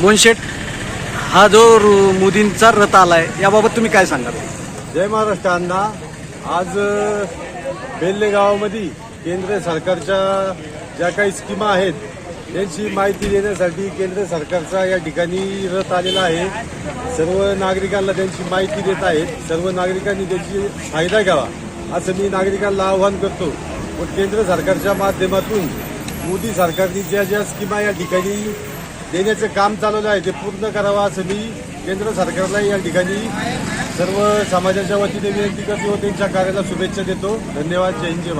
मोनशेट हा जो रु- मोदींचा रथ आलाय याबाबत तुम्ही काय सांगाल? जय महाराष्ट्र अण्णा. आज बेल्लेगावामध्ये बेल्ले गावामध्ये केंद्र सरकारच्या ज्या काही स्कीमा आहेत त्यांची माहिती देण्यासाठी केंद्र सरकारचा या ठिकाणी रथ आलेला आहे. सर्व नागरिकांना त्यांची माहिती देत आहेत. सर्व नागरिकांनी त्यांची फायदा घ्यावा असं मी नागरिकांना आवाहन करतो. व केंद्र सरकारच्या माध्यमातून मोदी सरकारनी ज्या ज्या स्कीमा या ठिकाणी देण्याचं काम चालवलं आहे ते पूर्ण करावं असं मी केंद्र सरकारला या ठिकाणी सर्व समाजाच्या वतीने विनंती करतो व त्यांच्या कार्याला शुभेच्छा देतो. धन्यवाद. जय हिंद जय